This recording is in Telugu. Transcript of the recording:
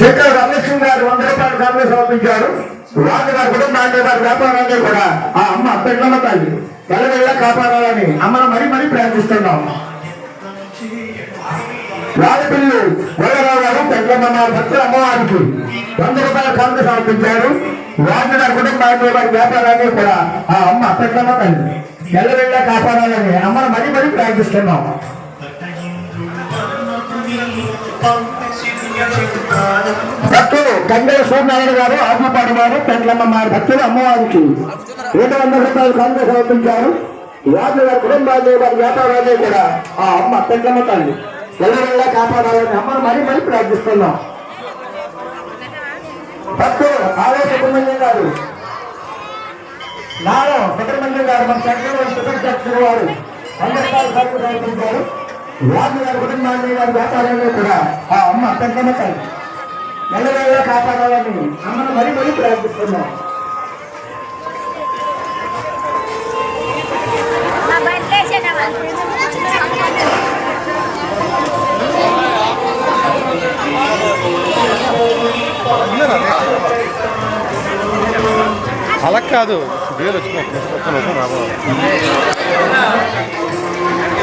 చెక్క రమేశ్వర గారు వంద రూపాయలు కాంగ్రెస్ సమర్పించారు రాజు గారు కుటుంబాన్ని గారు వ్యాపారాన్ని కూడా. ఆ అమ్మ పెళ్ళమ్మ తల్లి ఎల్లవెళ్ళ కాపాడాలని అమ్మను మరీ మరీ ప్రార్థిస్తున్నాం. రాజపిల్లు వల్లరావు గారు పెద్దమ్మ భక్తుల అమ్మవారికి వంద రూపాయల కాంగ్రెస్ సమర్పించారు. రాజు కూడా కుటుంబాన్ని వారి వ్యాపారాన్ని కూడా. ఆ అమ్మ పెళ్ళమ్మ తల్లి వెళ్ళ కాపాడాలని అమ్మను మరి మరీ ప్రార్థిస్తున్నాం. భక్తులు గంగల సూర్యనారాయణ గారు ఆత్మపాడు గారు పెండ్లమ్మ వారి భక్తులు అమ్మవారికి రెండు వందల రూపాయలు కాంగ్రెస్ సమర్పించారు. రాజు గారి కుటుంబాన్ని వారి వ్యాపారాన్ని కూడా ఆ అమ్మ పెండ్లమ్మ తల్లి. ఎల్లవెళ్ళ కాపాడాలని అమ్మను మరీ మరీ ప్రార్థిస్తున్నాం. భక్తులు ఆలయ సుబ్రహ్మణ్యం గారు నారా సుబ్రహ్మణ్యం గారు మన చక్రవర్తి సుబ్రహ్మణ్యం వారు వంద రూపాయలు కాంగ్రెస్ సమర్పించారు. రాజు గారి కుటుంబాన్ని వారి వ్యాపారాన్ని కూడా ఆ అమ్మ పెండ్లమ్మ తల్లి నెలవేళ కాపాడాలని అమ్మను మరీ మరీ ప్రార్థిస్తున్నాం. అలా కాదు. వేలు వచ్చిన ఒక్క రావాలి.